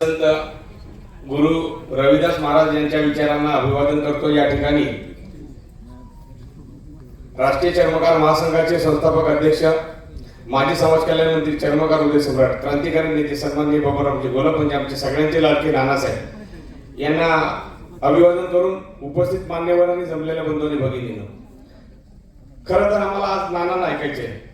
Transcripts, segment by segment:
संत गुरु रविदास महाराज यांच्या विचारांना अभिवादन करतो या ठिकाणी राष्ट्रीय चर्मकार महासंघाचे संस्थापक अध्यक्ष माजी समाज कल्याण मंत्री चर्मकार उदय सम्राट क्रांतिकारी नेते सन्माननीय बाबारामजी गोलप म्हणजे आमचे सगळ्यांचे लाडके नानासाहेब यांना अभिवादन करून उपस्थित मान्यवरांनी जमलेल्या बंधूंनी भगिनीनं खरं तर आम्हाला आज नाना ऐकायचे आहे.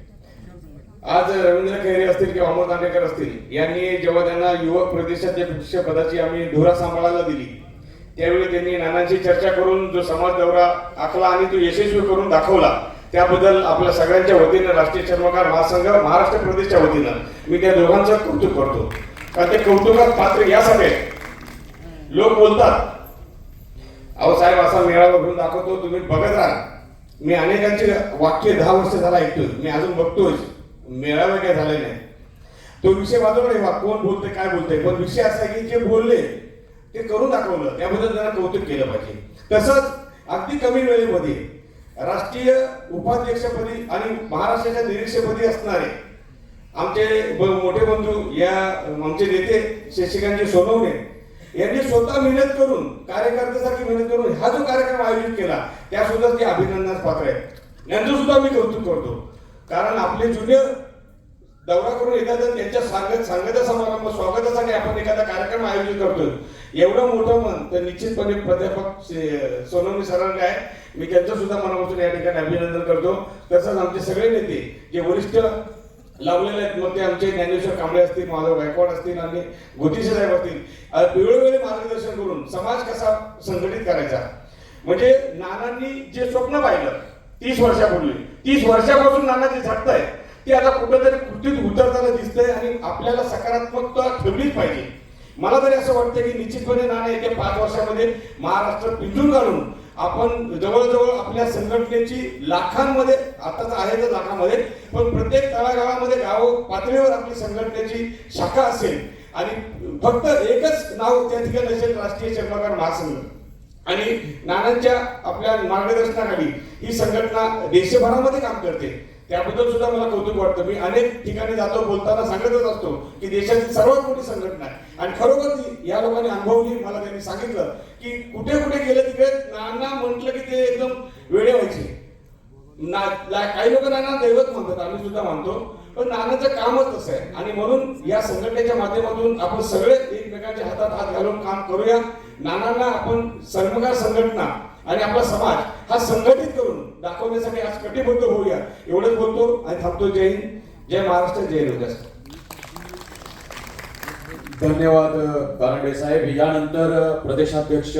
आज रवींद्र खैरे असतील किंवा अमोल दांडेकर असतील यांनी जेव्हा त्यांना युवक प्रदेशाध्यक्ष पदाची आम्ही धुरा सांभाळायला दिली त्यावेळी त्यांनी नानांची चर्चा करून जो समाज दौरा आखला आणि तो यशस्वी करून दाखवला त्याबद्दल आपल्या सगळ्यांच्या वतीनं राष्ट्रीय चर्मकार महासंघ महाराष्ट्र प्रदेशच्या वतीनं मी त्या दोघांचं कौतुक करतो. कारण ते कौतुकात पात्र यासाठी आहे. लोक बोलतात अहो साहेब असा मेळावा घेऊन दाखवतो तुम्ही बघत राहा. मी अनेकांचे वाक्य दहा वर्ष झाला ऐकतोय मी अजून बघतोय मेळावे काय झाले नाही तो विषय बाजूला ठेवा कोण बोलते काय बोलते पण विषय असा की जे बोलले ते करून दाखवलं. त्याबद्दल त्यांना कौतुक केलं पाहिजे. तसंच अगदी कमी वेळेमध्ये राष्ट्रीय उपाध्यक्षपदी आणि महाराष्ट्राच्या निरीक्षपदी असणारे आमचे मोठे बंधू या आमचे नेते शशिकांतजी सोनवणे यांनी स्वतः मेहनत करून कार्यकर्त्यासारखी मेहनत करून हा जो कार्यक्रम आयोजित केला त्या सुद्धा ते अभिनंदनास पात्र आहेत. यांचं सुद्धा मी कौतुक करतो. कारण आपले जुने दौरा करून येतात त्यांच्या सांगत सांगता समारंभ स्वागतासाठी आपण एखादा कार्यक्रम आयोजित करतोय. एवढं मोठं मन तर निश्चितपणे प्राध्यापक सोनमी सोनवणे सरांना आहे. मी त्यांचं सुद्धा मनापासून या ठिकाणी अभिनंदन करतो. तसंच आमचे सगळे नेते जे वरिष्ठ लावलेले आहेत मग ते आमचे ज्ञानेश्वर कांबळे असतील माधव गायकवाड असतील आणि गोतीशे साहेब असतील वेळोवेळी मार्गदर्शन करून समाज कसा संघटित करायचा? म्हणजे नानांनी जे स्वप्न पाहिलं तीस वर्षापूर्वी तीस वर्षापासून नाना जे आहे. ती आता कुठेतरी कृतीत उतरताना दिसतंय आणि आपल्याला सकारात्मकता ठेवलीच पाहिजे. मला तरी असं वाटतं की निश्चितपणे नाना येत्या पाच वर्षामध्ये महाराष्ट्र पिंजून घालून आपण जवळजवळ आपल्या संघटनेची लाखांमध्ये आता तर आहे तर लाखांमध्ये पण प्रत्येक तळागाळामध्ये गाव पातळीवर आपली संघटनेची शाखा असेल. आणि फक्त एकच नाव त्या ठिकाणी असेल राष्ट्रीय चर्मकार महासंघ. आणि नानांच्या आपल्या मार्गदर्शनाखाली ही संघटना देशभरामध्ये काम करते. त्याबद्दल सुद्धा मला कौतुक वाटतं. मी अनेक ठिकाणी जातो बोलताना सांगतच असतो की देशाची सर्वात मोठी संघटना आहे. आणि खरोखर ती या लोकांनी अनुभवली मला त्यांनी सांगितलं की कुठे कुठे गेलं तिकडे नाना म्हटलं की ते एकदम वेळे व्हायचे. ना काही लोक नाना दैवत म्हणतात आम्ही सुद्धा मानतो पण नानाचं कामच तसं आहे. आणि म्हणून या संघटनेच्या माध्यमातून आपण सगळे एकमेकांच्या हातात हात घालून काम करूया. नानांना आपण सर्वकार संघटना आणि आपला समाज हा संघटित करू दाखवण्यासाठी आज कटिबद्ध होऊया. एवढंच बोलतो आणि थांबतो जय हिंद. जय महाराष्ट्र जय रोजगार धन्यवाद कानडे साहेब. यानंतर प्रदेशाध्यक्ष